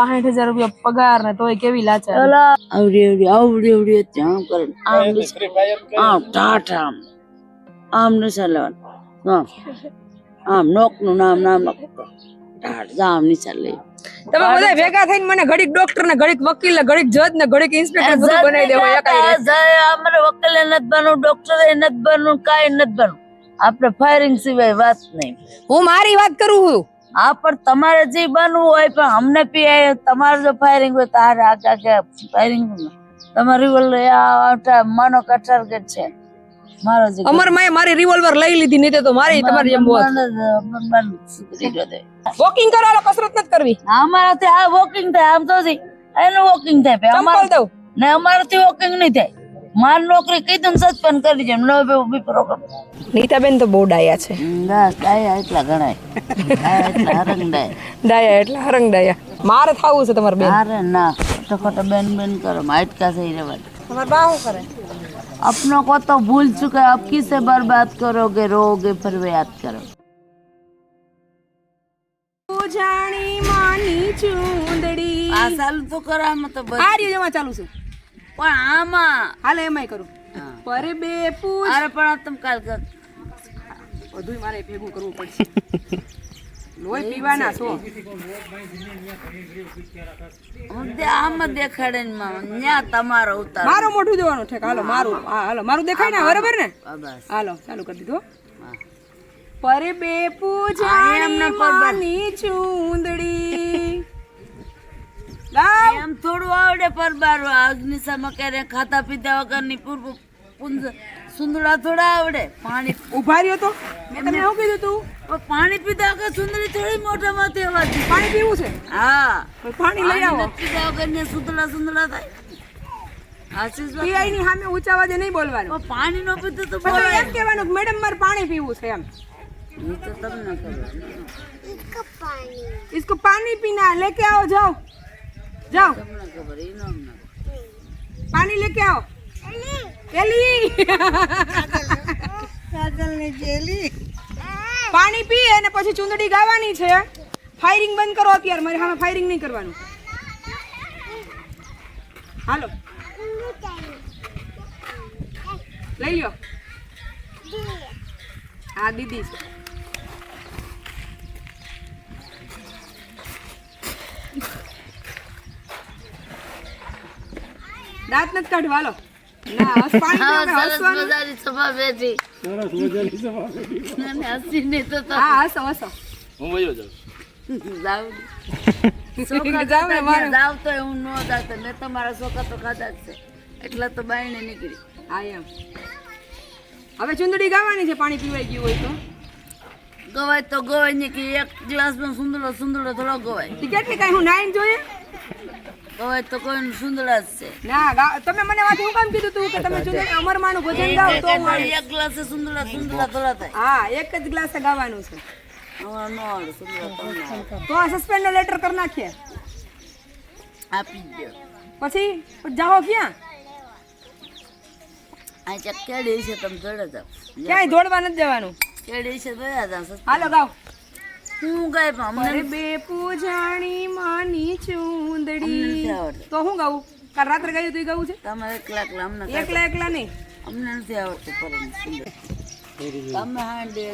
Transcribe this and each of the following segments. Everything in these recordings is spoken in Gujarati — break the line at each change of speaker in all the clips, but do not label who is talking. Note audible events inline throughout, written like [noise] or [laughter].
પાંઠ હજાર રૂપિયા પગાર ને તોય કેવી લાચાર.
આવડી આવડી આવડી આવડી ત્યાં કરે આમ આમ ટાટ આમ. આમ નહીં ચાલવાનું. આમ આમ નોકનું નામ નામ નોક ટાટ જા આમ નહીં ચાલે
તમે બધા ભેગા થઈને મને ઘડીક ડોક્ટર ને ઘડીક વકીલ ને ઘડીક જજ ને ઘડીક ઇન્સ્પેક્ટર બધું બનાવી દેવો એકાઈ.
અમારે વકીલે નથી બનવું ડોક્ટરે નથી બનવું કાઈ નથી બનવું. આપણે ફાયરિંગ સિવાય વાત નહીં.
હું મારી વાત કરું છું?
હા પણ તમારે જે બનવું હોય પણ અમને પીઆઈ તમારે જો ફાયરિંગ હોય તારે આ કે ફાયરિંગ તમારી રિવોલ્વર માનો કે છે. મારો જે
અમર માએ મારી રિવોલ્વર લઈ લીધી નહીં તો મારી તમારી જેમ હોત. વોકિંગ કરો કસરત નથી કરવી.
અમારાથી આ વોકિંગ થાય આમ તો જી એનું વોકિંગ થાય અમારે ને અમારાથી વોકિંગ નહીં થાય. માર નોકરી કઈ દઉં સસ્પેન્ડ કરી છે નવ બે ઊભી પ્રોગ્રામ
નીતાબેન તો બહુ ડાયા છે.
બસ ડાયા એટલા ગણાય હરંગ ડાયા
એટલા હરંગ ડાયા મારે થાવું છે તમારે બેન?
મારે ના તો બેન બેન કરો માઇટકા થઈ રહેવા
તમાર બા કરે.
અપનો કો તો ભૂલ ચુકા અબ કિસે બરબાદ કરો કે રોગે ફરવે યાદ કરો?
જાણી માની ચુંદડી.
આ ચાલુ તો કરામાં તો
આ રીતમાં ચાલુ છે.
પણ આમાં
હાલે એમાંય કરું. પરે બે પૂછ.
અરે પણ તમ કાલ કર.
બધું મારે ભેગું કરવું પડશે. લોહી પીવાના છો.
આમાં દેખાડે ને માં ન્યા તમારો ઉતાર
મારો મોઢું જોવાનું છે હાલો મારું હા હાલો. મારું દેખાય ને બરાબર ને? હાલો ચાલુ કરી દીધો. પર બે
આ એમને
પૂજાણી
પર બે-
માની ચૂંદડી ગાવ
એમ થોડું આવડે પરબાર અગ્નિશામાં ક્યારે ખાતા પીતા વગરની પૂર્વ પુંજ સુંદડા થોડા આવડે પાણી
ઉભા રહ્યો તો મેં તમને શું કીધું તું
પણ પાણી પીતા વગર સુંદરી થોડી મોઢામાંથી અવાજ
પાણી પીવું છે
હા
તો પાણી લઈ આવો
પાણી નથી પીધા વગર ને સુંદડા સુંદડા થાય આશીષ વાત.
પીઆઈ ની સામે ઊંચા અવાજે નહીં બોલવાનું
પણ પાણી નો પીતું તો
પછી
બોલાય.
એમ કહેવાનું કે મેડમ મારે પાણી પીવું છે એમ
એ તો તમને ખબર
इसको पानी पीना है लेके आओ जाओ
જાઓ.
પાણી લેકે આવો. એલી. પાણી પી અને પછી ચુંદડી ગાવાની છે. ફાયરિંગ બંધ કરો અત્યારે. મારી હા ફાયરિંગ નહીં કરવાનું. હાલો. લઈ લ્યો. હા દીદી છે.
તો નથી [laughs] જ છે. એટલા તો બાયણે નીકળી.
હા એમ. હવે ચુંદડી ગાવાની છે પાણી પીવાઈ ગયું હોય તો?
ગવાય તો ગવાય ને કે એક ગ્લાસમાં સુંદરો સુંદરો થોડો ગવાય.
કેટલી કાંઈ હું નાઈન જોઈએ?
ગવાય તો કોઈ સુંદરા જ છે.
ના તમે મને વાત હું કામ કીધું તું કે તમે જુદા અમર માનું ભોજન ગાવ તો
એક ગ્લાસ સુંદરા સુંદરા થોડા થાય.
હા એક જ ગ્લાસ ગાવાનું છે. તો આ સસ્પેન્ડ નો લેટર કરી નાખીએ.
આપી દે.
પછી જાઓ ક્યાં?
આ ચક્કે કેડી છે તમે જોડે જાઓ.
ક્યાંય દોડવા નથી જવાનું
કેડી છે દયા જાવ
હાલો ગાઓ.
હું ગાય અમને
બે પૂજાણી માની ચૂંદડી. તો હું ગાવું? કાલ રાત્રે ગાયું તું ગાવું છે?
તમે એકલા એકલા અમને
એકલા એકલા નહીં.
અમને નથી આવડતું તમે હાંડે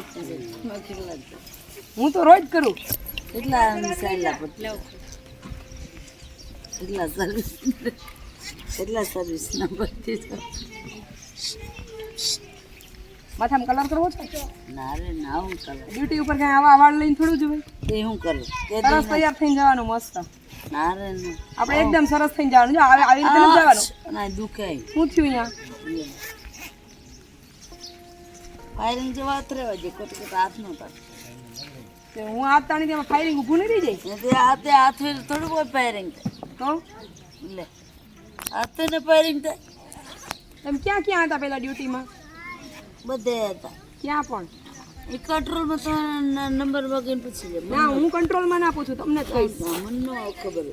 હું તો રોજ કરું.
એટલા સાયલા પર એટલા સર્વિસ એટલા સર્વિસ નંબર દીધો
માથામાં કલર કરવો છે?
ના રે ના હું કરું.
ડ્યુટી ઉપર ક્યાંય આવા વાળ લઈને થોડું જવાય?
તે હું કરું?
સરસ તૈયાર થઈને જવાનું મસ્ત.
ના રે
આપણે એકદમ સરસ થઈને જવાનું. જો આવી રીતે જવાનું?
ના દુખે
શું થયું અહીંયા?
ફાયરિંગ જેવા દે કોટ ખોટું હાથ નો
હું હાથ તાણી તેમાં ફાયરિંગ ઊભું નહીં રહી જાય?
હાથે હાથ થોડું કોઈ ફાયરિંગ
તો?
લે. હાથે ને ફાયરિંગ થાય.
તમે ક્યાં ક્યાં હતા પેલા ડ્યુટીમાં?
બધે હતા.
ક્યાં પણ?
એ કંટ્રોલમાં તો નંબર વગેરે પૂછી લે.
ના હું કંટ્રોલમાં ના પૂછું તમને જ કહીશ.
મને નો ખબર.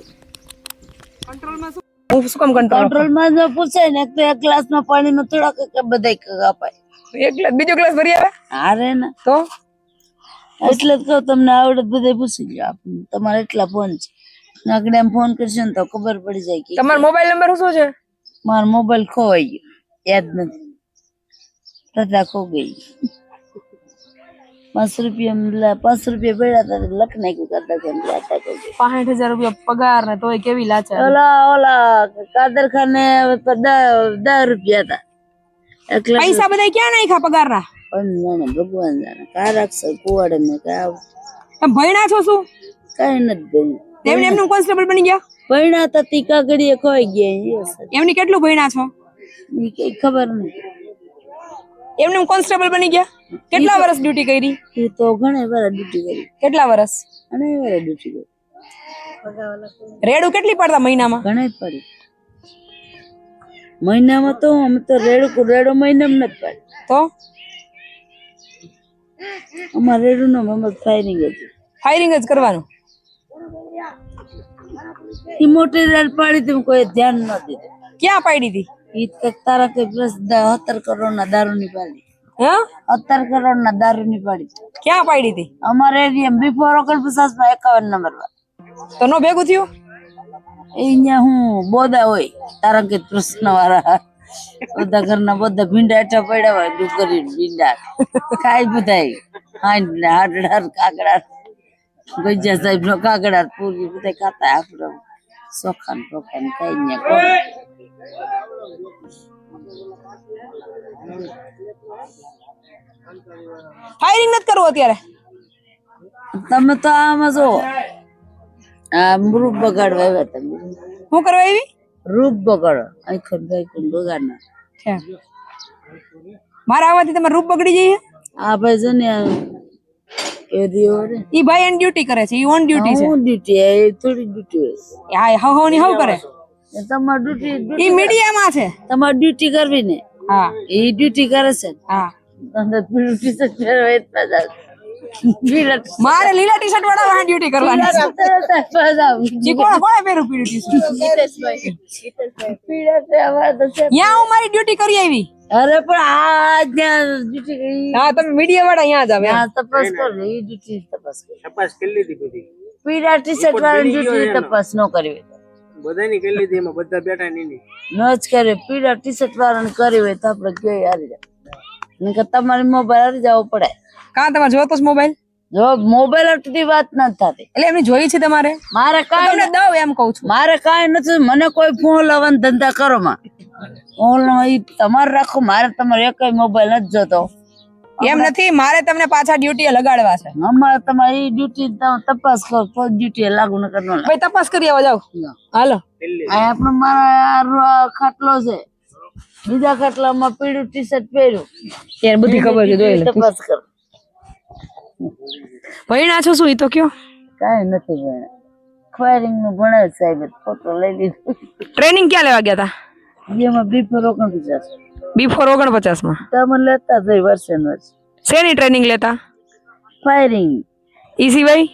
કંટ્રોલમાં શું? હું શું કામ કંટ્રોલ
કંટ્રોલમાં જો પૂછે ને તો એક ગ્લાસમાં પાણીમાં થોડાક બધા કપાય
એક ગ્લાસ બીજો ગ્લાસ ભરી આવે?
હારે ને.
તો?
એટલે જ કહું તમને આવડત બધે પૂછી લો આપણને તમારે એટલા ફોન છે. નાગડે એમ ફોન કરશે ને તો ખબર પડી જાય કે
તમારો મોબાઈલ નંબર શું છે?
મારો મોબાઈલ ખોવાઈ ગયો. યાદ નથી. તથા ખો ગઈ. પાંચ રૂપિયા પાંચ રૂપિયા પડ્યા હતા તો લખ નાખ્યું કાદર ખાન લાચા
પાંઠ હજાર રૂપિયા પગાર ને તોય કેવી લાચા
ઓલા ઓલા કાદર ખાને દસ રૂપિયા હતા. એટલે
પૈસા બધા ક્યાં નાખ્યા પગારના?
પણ જાણે ભગવાન જાણે કા રાખશે કુવાડે ને કા
ભણ્યા છો શું?
કઈ નથી ભણ્યું
તેમને એમનું કોન્સ્ટેબલ બની ગયા?
ભણ્યા હતા તી કાગડીએ ખોઈ ગયા
એમની કેટલું ભણ્યા છો?
કઈ ખબર નહીં.
એમનું કોન્સ્ટેબલ બની ગયા? કેટલા વર્ષ ડ્યુટી કરી?
એ તો ઘણા વર્ષ ડ્યુટી કરી.
કેટલા વર્ષ
અને વર્ષ ડ્યુટી કરી.
રેડું કેટલી પડતા મહિનામાં?
ઘણા જ પડી. મહિનામાં તો અમે તો રેડો રેડો મહિનામાં નથી પડી.
તો?
અમાર રેડું નો મમત ફાયરિંગ જ
ફાયરિંગ જ કરવાનું?
એ મોટી રેડ પાડી તી કોઈ ધ્યાન ન દીધું.
ક્યાં પાડી હતી?
ઈ તારા કે પ્લસ સત્તર કરોડ ના દારૂ ની પાડી
હા?
સત્તર કરોડ ના દારૂ ની પાડી
ક્યાં પાડી હતી?
અમારે એરિયા બિફોર ઓગણપચાસમાં એકાવન નંબર પર
તો નો ભેગું થયું?
એ અહીંયા હું બોદા હોય તારંકિત પ્રશ્ન વાળા બધા ઘરના બધા ભીંડા હેઠા પડ્યા હોય ભીંડા. ખાઈ બધાય. હાંડ ને હાડડાર કાકડા ગજા સાહેબ નો કાકડા પૂરી બધા ખાતા આપડે સોખાન પોખાન કઈ ને
ફાયરિંગ નથી કરવું અત્યારે?
તમે તો આમાં જો આ રૂપ બગાડવા આવ્યા તમે.
શું કરવા આવી?
રૂપ બગાડો આખો ભાઈ બગાડના
છે મારા આવવાથી તમારું રૂપ બગડી જઈએ
આ ભાઈ છે ને એ
ઈ ભાઈ એન ડ્યુટી કરે છે ઈ ઓન ડ્યુટી છે.
ઓન ડ્યુટી એ થોડી ડ્યુટી હોય
હા હવ હવની હવ કરે?
તમારે ડ્યુટી
ઈ મીડિયામાં છે.
તમારે ડ્યુટી કરવી ને.
હા.
એ ડ્યુટી કરે છે
હા.
તમને પીળું ટી શર્ટ પહેરવા એટલા જ આવે. પીળા ટી-
મારે લીલા ટી શર્ટ વાળા વાળા ડ્યુટી કરવાની કોણ કોણે પહેરું પીળું ટી શર્ટ
પીળા ટી અમારે તો છે.
ત્યાં હું મારી ડ્યુટી કરી આવી.
અરે પણ આ જ્યાં ડ્યુટી કરી.
હા તમે મીડિયા વાળા અહીંયા જ આવે.
ત્યાં તપાસ કરો. એ ડ્યુટી તપાસ કરો.
તપાસ કરી લીધી બધી.
પીળા ટી શર્ટ વાળા ડ્યુટી તપાસ ન કરવી.
બધાની કરી લીધી એમાં બધા બેઠા નહીં
ન જ કરે પીળા ટી શર્ટ વાળાને કરી હોય તો આપણે કયો હારી જાય. નહીં તમારે મોબાઈલ હારી જવો પડે.
કા તમારે જોતો જ મોબાઈલ
જો મોબાઈલ અટતી વાત નથી થતી.
એટલે એમની જોઈ છે તમારે?
મારે કાંઈ
તમને દઉં એમ કહું છું.
મારે કાંઈ નથી મને કોઈ ફોન લાવવાનો ધંધા કરો માં. ફોન તમારે રાખો મારે તમારે એકય મોબાઈલ નથી જોતો.
એમ નથી મારે તમને પાછા ડ્યુટી લગાડવા છે.
અમારે તમારી ડ્યુટી તપાસ કરો તો ડ્યુટી લાગુ ન કરનો
ભાઈ તપાસ કરી આવો જાવ હાલો.
આ આપણો મારા ખાટલો છે. બીજા ખાટલામાં પીળું ટી શર્ટ પહેર્યું.
યાર બધી ખબર છે જોઈ લે.
તપાસ કરો.
ભણ્યા છો શું? ઈ તો કયો?
કાઈ નથી ભણ્યા. ફાયરિંગનું ભણે જ સાહેબ ફોટો લઈ લીધું.
ટ્રેનિંગ ક્યાં લેવા ગયા હતા
જેમાં બીફોર ઓગણપચાસ.
બિફોર ઓગણપચાસમાં
તમે લેતા જઈ વર્ષે ને વર્ષે.
શેની ટ્રેનિંગ લેતા?
ફાયરિંગ
ઈ સિવાય?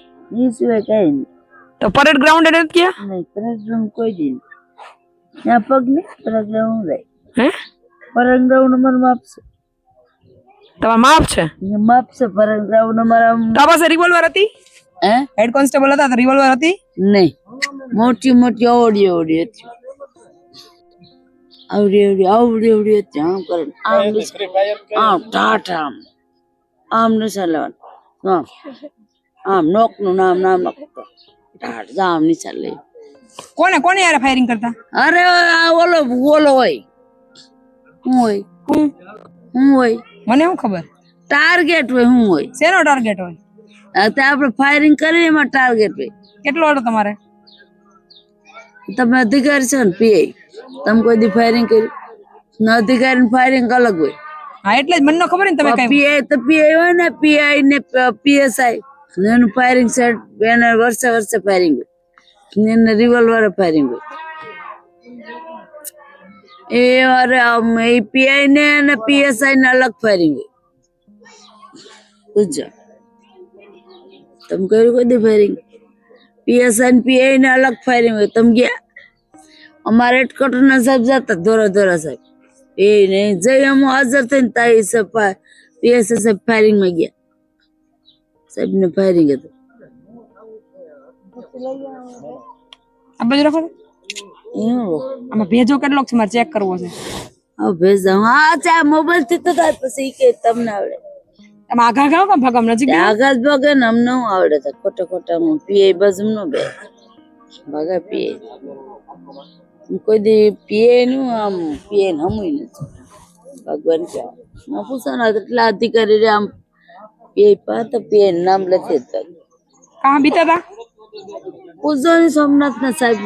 એ સિવાય કઈ નહીં.
તો પરેડ ગ્રાઉન્ડ નથી ગયા?
નહીં પરાગ્રામ કોઈ દી નહીં. ત્યાં પગ નહીં પરાગ્રામ જાય.
હે?
પરાગ્રામ નંબર માપશે
તમારા માપ છે?
અહીંયા માપશે પરાગ્રામ નંબર આમ
તો પાસે રિવોલ્વર હતી?
હે?
હેડ કોન્સ્ટેબલ હતા તો રિવોલ્વર હતી?
નહીં. મોટી મોટી આવડી આવડી હતી. આવડી આવડી આવડી આવડી હતી આમ કરે આમ નિશાન આમ ટાટ આમ આમ નિશાન લેવાનું આમ આમ નોકનું નામ નામ લખતો ટાટ જા આમ નિશાન લઈ
કોને કોને યાર ફાયરિંગ કરતા
અરે આ ઓલો ઓલો હોય શું હોય
હું
શું હોય
મને શું ખબર
ટાર્ગેટ હોય શું હોય
શેનો ટાર્ગેટ હોય
આ તો આપણે ફાયરિંગ કરીએ એમાં ટાર્ગેટ હોય
કેટલો હતો તમારે?
તમે અધિકારી છો ને પીઆઈ તમે કોઈ દી ફાયરિંગ કર્યું? ન અધિકારી ફાયરિંગ અલગ હોય.
હા એટલે જ મને ખબર ને તમે કઈ
પીઆઈ તો પીઆઈ હોય ને પીઆઈ ને પીએસઆઈ એનું ફાયરિંગ સેટ એને વર્ષે વર્ષે ફાયરિંગ હોય. ને એને રિવોલ્વર ફાયરિંગ હોય. એ અરે એ પીઆઈ ને અને પીએસઆઈ ને અલગ ફાયરિંગ હોય. પૂછજો. તમે કર્યું કોઈ દી ફાયરિંગ પીએસઆઈ ને પીઆઈ ને અલગ ફાયરિંગ હોય. તમે ગયા? અમારા હેડક્વાર્ટર સાહેબ જતા ધોરા ધોરા સાહેબ. એ નહીં જઈ અમુ હાજર થઈને તાઈ સાહેબ પીએસએ સાહેબ ફાયરિંગમાં ગયા. સાહેબ ને ફાયરિંગ હતું.
આ બાજુ રાખો આમાં ભેજો કેટલોક છે મારે ચેક કરવો છે.
હા ભેજો. હા ચા મોબાઈલથી તો થાય પછી કે તમને આવડે.
આમાં આઘા ગાવ કામ ભાગમ નજીક
આઘાત ભાગે ને અમને હું આવડે તો ખોટા ખોટા હું પીએ બાજુ નો બે. ભાગા પીએ. કોઈ દી પીએ નું આમ પીએ હમું નથી. ભગવાન કે પૂછાના એટલા અધિકારી આમ પીએ પા તો પીએ નામ લખી તો.
કાં બીતા તા
પૂછો ને સોમનાથ ના સાહેબ.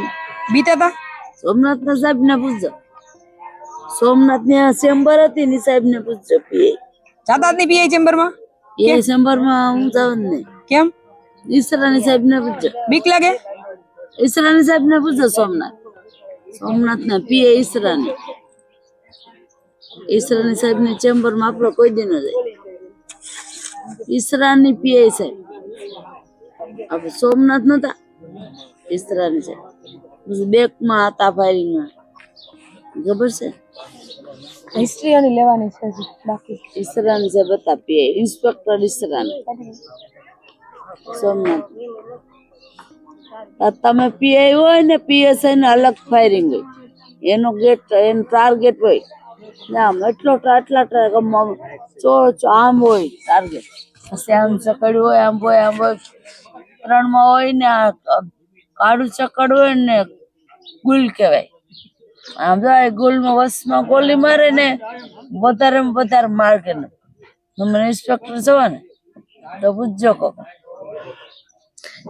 બીતા તા
સોમનાથ ના સાહેબ ને પૂછજો. સોમનાથની ચેમ્બર હતી ની સાહેબ ને પૂછજો પીએ.
જાતા જ નહીં પીઆઈ ચેમ્બરમાં
એ ચેમ્બરમાં હું જાઉં નહીં
કેમ?
ઈસરાની સાહેબ ને પૂછજો.
બીક લાગે?
ઈસરાની સાહેબ ને પૂછજો સોમનાથ. સોમનાથ ને પીએ ઈસરાની. ઈસરાની સાહેબ ચેમ્બરમાં ચેમ્બરમાં આપણો કોઈ દી ન જાય. ઈસરાની પીએ સાહેબ. આપણે સોમનાથ નતા ઈસરાની સાહેબ. પછી બેકમાં હતા ફાયરિંગમાં ખબર છે?
હિસ્ટ્રી આની લેવાની છે બાકી.
ઈસરાની સાહેબ હતા પીએ ઇન્સ્પેક્ટર ઈસરાની. સોમનાથ. તમે પીઆઈ હોય ને પીએસઆઈ ને અલગ ફાયરિંગ હોય. એનો ગેટ એનો ટાર્ગેટ હોય. ને આમ એટલો આટલા ચો આમ હોય ટાર્ગેટ પછી આમ ચકડ્યું હોય, આમ હોય આમ હોય. ત્રણમાં હોય ને આ કાળું ચકડ હોય ને ગુલ કહેવાય. આમ જાય ગુલમાં વસમાં ગોલી મારે ને વધારે વધારે માર્ગે ને. તમે ઇન્સ્પેક્ટર જવા ને તો પૂછજો કોક.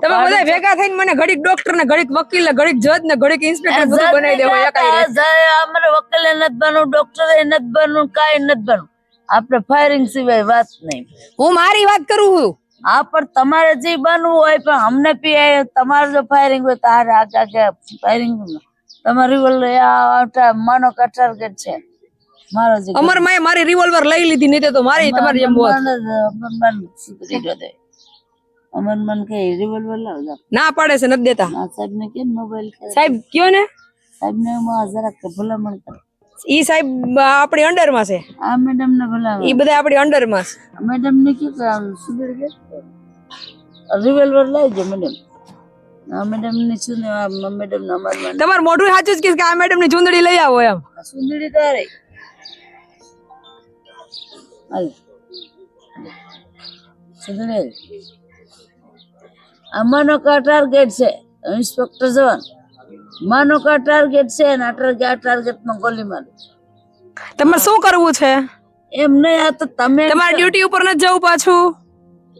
તમે બધા ભેગા થઈને મને ઘડીક ડોક્ટર ને ઘડીક વકીલ ને ઘડીક જજ ને ઘડીક ઇન્સ્પેક્ટર બધું બનાવી દેવો એકાઈ
અમારે વકીલ નથી બનવું ડોક્ટર નથી બનવું કાંઈ નથી બનવું. આપણે ફાયરિંગ સિવાય વાત નહીં.
હું મારી વાત કરું છું.
હા પણ તમારે જે બનવું હોય પણ અમને પીઆઈ તમારે જો ફાયરિંગ હોય તારે આગે આગે ફાયરિંગ તમારી રિવોલ્વર આ માનો કે ટાર્ગેટ છે. મારો
અમર માય મારી રિવોલ્વર લઈ લીધી નહીં તો મારી તમારી જેમ હોત.
તે અમરમાન કે રિવોલ્વર લાવજો.
ના પાડે છે નથી દેતા.
આ સાહેબ ને કેમ મોબાઈલ
સાહેબ કયો ને?
સાહેબ ને માં જરાક ભલામણ કરે.
ઈ સાહેબ આપણી અંડરમાં છે.
આ મેડમ ને ભલામણ.
ઈ બધા આપણી અંડરમાં છે
મેડમ ને કે સુધરી ગયા રિવોલ્વર લાવજો મેડમ આ મેડમ ને શું ને મેડમ ને અમરમાન
તમારું મોઢું સાચું જ કે આ મેડમની ચૂંદડી લઈ આવો એમ.
ચુંદડી તારે. હાલ. સુંદરી માનો કા ટાર્ગેટ છે? ઇન્સ્પેક્ટર જવાન માનો કા ટાર્ગેટ છે ને આ ટાર્ગેટ આ ટાર્ગેટમાં ગોલી માર.
તમારે શું કરવું છે?
એમ નહીં આ તો તમે
તમારી ડ્યુટી ઉપર નથી જવું પાછું?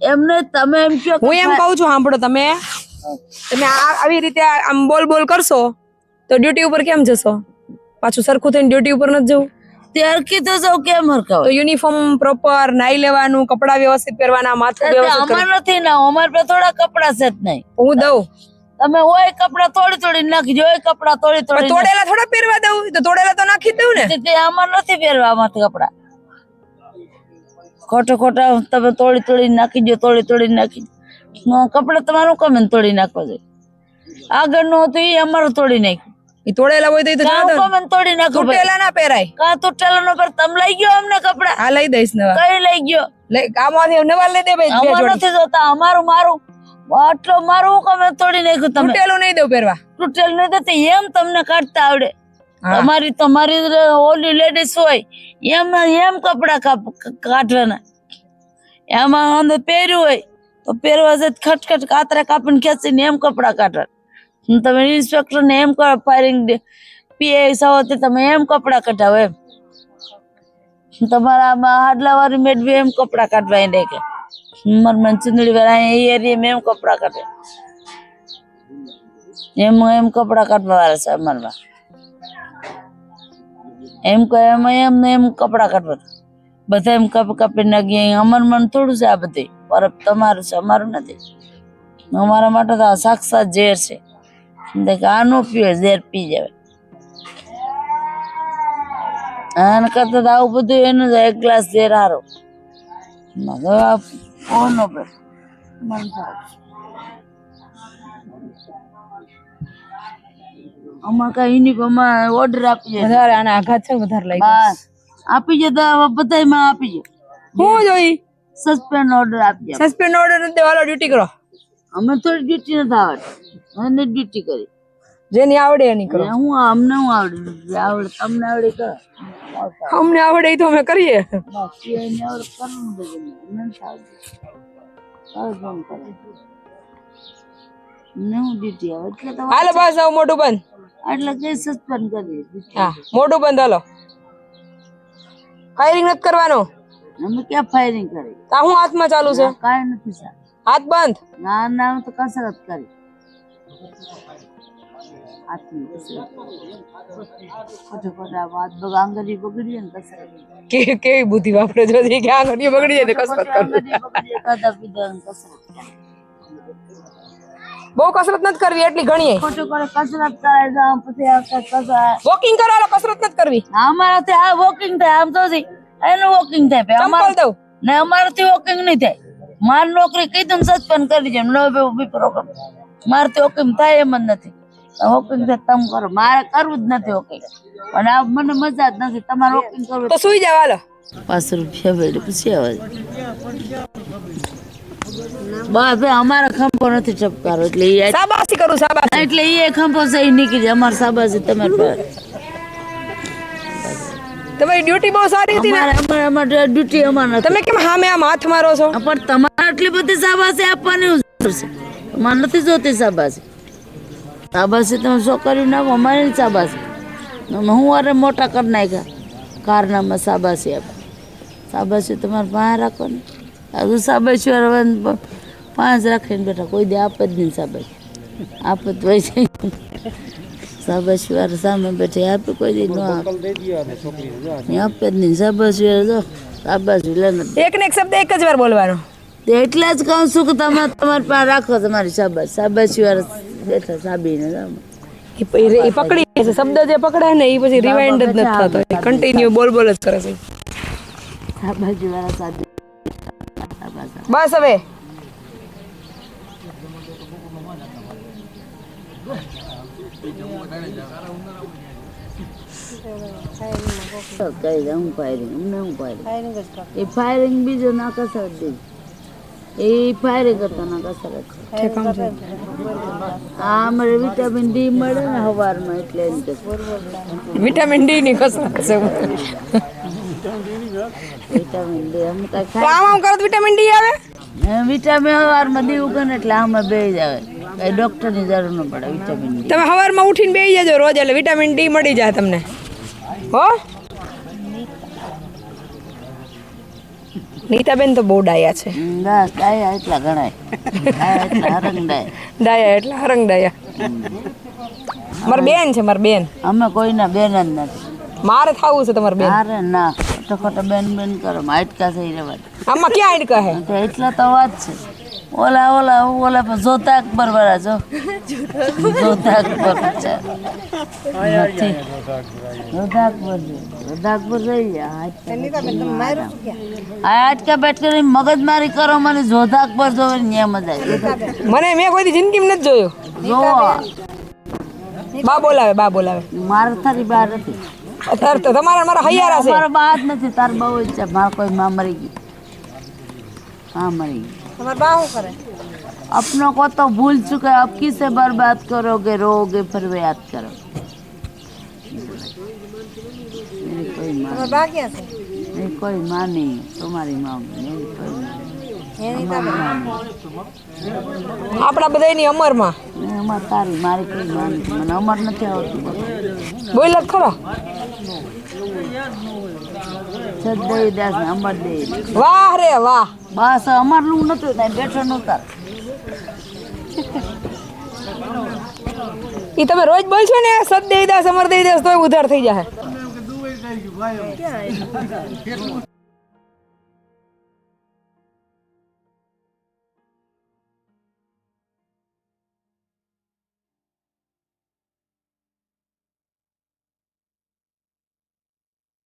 એમ નહીં તમે એમ કહો
હું એમ કહું છું સાંભળો તમે. તમે આ- આવી રીતે આમ બોલ બોલ કરશો તો ડ્યુટી ઉપર કેમ જશો? પાછું સરખું થઈને ડ્યુટી ઉપર નથી જવું?
ત્યાર કીધું સૌ કેમ
તો યુનિફોર્મ પ્રોપર નાઈ લેવાનું કપડા વ્યવસ્થિત પહેરવાના માથું વ્યવસ્થિત
અમાર નથી ના અમાર પર થોડા કપડા છે જ નહીં.
હું દઉં.
તમે હોય કપડા તોડી તોડી નાખી હોય કપડા તોડી તોડી
તોડેલા થોડા પહેરવા દઉં? તો તોડેલા તો નાખી દઉં ને?
તે આમાં નથી પહેરવા આમાંથી કપડા. ખોટા ખોટા તમે તોડી તોડી નાખી દો તોડી તોડી નાખી. કપડા તમારું કમે તોડી નાખવા જોઈએ આગળનું હતું એ અમારું તોડી નાખ્યું.
ઈ તોડેલા હોય તો જવા દો
તોડી નાખો
તૂટેલા ના પહેરાય.
કા તૂટેલા નો પર તમ લઈ ગયો અમને કપડા?
આ લઈ દઈશ નવા.
કઈ લઈ ગયો?
લઈ આમાંથી નવા લઈ દે ભાઈ
અમાર નથી જોતા અમારું મારું. આટલો મારું કમે તોડી નાખ્યું તમે?
તૂટેલું નહીં દઉં પહેરવા.
તૂટેલ નહીં થતી એમ તમને કાઢતા આવડે. તમારી તમારી ઓલી લેડીસ હોય એમ એમ કપડા કાઢવાના. એમાં અંદર પહેર્યું હોય તો પહેરવા જ ખટખટ કાતરા કાપીને ખેંચીને એમ કપડા કાઢવા અને તમે ઇન્સ્પેક્ટર ને એમ ફાયરિંગ પીઆઈ સાવતી તમે એમ કપડા કઢાવો એમ. તમારા આમાં હાડલા વાળી મેડવી એમ કપડા કાઢવા એને કે મરમન ચુંદડી વાળા એ એરિયા એમ કપડા કાઢે. એમ એમ કપડા કાઢવા વાળા છે અમારમાં એમ કહે એમાં, એમ ને એમ કપડા કાઢવા. બધા એમ કપ કપી નાખીએ મન થોડું છે આ બધી. પર તમારું છે, અમારું નથી. અમારા માટે તો આ સાક્ષાત ઝેર છે. દેખ આ નો પીવે ઝેર પી જાય આને કરતા તો આવું બધું એનું જ એક ગ્લાસ ઝેર હારો. કોનો મન અમાર કઈ યુનિફોર્મ ઓર્ડર આપીએ.
વધારે આને આઘાત છે વધારે લાગી
બસ. આપી જો તો બધાયમાં આપી જો
હું જોઈ
સસ્પેન્ડ ઓર્ડર આપી
સસ્પેન્ડ ઓર્ડર દેવાલો ડ્યુટી કરો.
અમે થોડી ડ્યુટી નથી આવડતી અમે ડ્યુટી કરી.
જેની આવડે એની કરો.
હું અમને હું આવડે જે આવડે તમને આવડે કરો
અમને આવડે એ તો અમે કરીએ.
બાકી એને આવડે કરવું બધું મને નથી આવડતું કરો. જેમ કરો ડ્યુટી આવે. એટલે તો
હાલો બસ આવ મોટું બંધ.
એટલે કે સસ્પેન્ડ કરી
હા મોટું બંધ હાલો. ફાયરિંગ નથી કરવાનું?
અમે ક્યાં ફાયરિંગ કરી?
તા હું હાથમાં ચાલુ છે?
કાંઈ નથી સર
હાથ બંધ?
ના ના તો કસરત કરી.
કેવી કસરત. બહુ નથી કરવી એટલી ઘણી વોકિંગ કરો. કસરત નથી કરવી
અમારાથી આ વોકિંગ થાય આમ તો એનું વોકિંગ થાય અમારે
દઉં.
ને અમારાથી વોકિંગ નહીં થાય. માર નોકરી કીધું સસ્પેન્ડ કરી છે નો બે પ્રોગ્રામ મારથી વોકિંગ થાય એમ જ નથી. વોકિંગ છે તમે કરો. મારે કરવું જ નથી વોકિંગ પણ આ મને મજા જ નથી. તમારે વોકિંગ કરવું
તો સુઈ જાવ હાલો.
પાંચ રૂપિયા વેડે પૂછી આવે બસ ભાઈ અમારો ખંભો નથી ચપકારો એટલે એ
સાબાસી કરું સાબાસી
એટલે એ ખંભો સહી નીકળી જાય. અમારે સાબાસી તમારી પાસે
તમારી ડ્યુટી બહુ સારી હતી ને?
અમારે અમારે અમારે ડ્યુટી અમારે
તમે કેમ હામે આમ હાથ મારો છો?
પણ તમારે આટલી બધી સાબાસી આપવાની જરૂર છે. અમારે નથી જોતી શાબાશી. શાબાશી તમે છોકરીઓ ના અમારે નહીં શાબાશી. હું અરે મોટા કરી નાખ્યા. કારનામાં શાબાશી આપે. શાબાશી તમારે પાસે રાખો ને હજુ શાબાશી હવે પાંચ રાખીને બેઠા. કોઈ દે આપે જ નહીં શાબાશી. આપત હોય છે. શાબાશી વાર સામે બેઠી. આપે કોઈ દી ન આપે. નહીં આપે જ નહીં. શાબાશી જો. શાબાશી લે
એક ને એક શબ્દ એક જ વાર બોલવાનો.
એટલે જ કહું છું કે તમે તમારી પાસે રાખો તમારી શાબાશ. શાબાશી વાર બેઠા સાબીને.
એ પકડી છે શબ્દ જે પકડાય ને એ પછી રિવાઇન્ડ જ નથી થતો. કન્ટિન્યુ બોલ બોલ જ કરે છે.
શાબાશી વાળા સાબી
બસ હવે.
હું ફાયરિંગ હું ફાયરિંગ. એ ફાયરિંગ બીજો ના કસરત બીજો એ ફાયરિંગ કરતાના કસરત આ અમારે વિટામિન ડી મળે ને સવારમાં એટલે
વિટામિન ડી ની કસરત છે.
વિટામિન ડી અમે કઈ
આમ આમ કરો વિટામિન ડી આવે?
વિટામિન સવારમાં દી ઉગે ને એટલે આમાં બે જ આવે. કઈ ડોક્ટરની જરૂર ન પડે વિટામિન ડી.
તમે સવારમાં ઉઠીને બેસી જજો રોજ એટલે વિટામિન ડી મળી જાય તમને. હો? નીતાબેન તો બહુ ડાયા છે.
બસ ડાયા એટલા ગણાય ડાયા એટલા હરંગ ડાય
ડાયા એટલા હરંગ ડાયા મારી બેન છે મારી બેન.
અમે કોઈના બેન જ નથી.
મારે થવું છે તમારે બેન.
અરે ના તો ખોટા બેન બેન કરો હાટકા થઈ રહેવા.
આમાં ક્યાં આઈડ
હે? એટલા તો વાત છે. ઓલા ઓલા ઓલા પણ જોતા અકબર વાળા જો. જોતા અકબર જોતા અકબર જોતા અકબર રહી ગયા હાટકા આ હાટકા બેઠ મગજમારી કરો મને જોતા અકબર જોવે ન્યા મજા
મને મેં કોઈ જિંદગી જિંદગીમાં નથી જોયો.
જોવો
બા બોલાવે બા બોલાવે.
મારે તારી બહાર નથી.
અત્યારે તો તમારા મારા હૈયારા છે.
મારા બા જ નથી તાર બહુ જ છે મારા કોઈ માં મરી ગઈ. હા મરી ગઈ.
તમારા બા શું કરે
अपनों को तो भूल चुके अब किसे बर्बाद करोगे रोगे फिर वो याद करो मेरी कोई माँ
બા ક્યાં છે
मेरी कोई माँ नहीं है तुम्हारी माँ मेरी कोई माँ नहीं हमारी माँ नहीं।
આપણા બધાની અમરમાં
नहीं, हमारी तारी मारी कोई माँ नहीं મને અમર નથી આવતું બધું
બોલ જ ખરા
સદય દાસ ને અમર દે
વાહ રે વાહ
બસ, અમારે નું નતું થાય બેઠો નતા
ઈ તમે રોજ બોલશો ને સદ દઈ દાસ, અમર દઈ દાસ, તોય ઉધાર થઈ જાય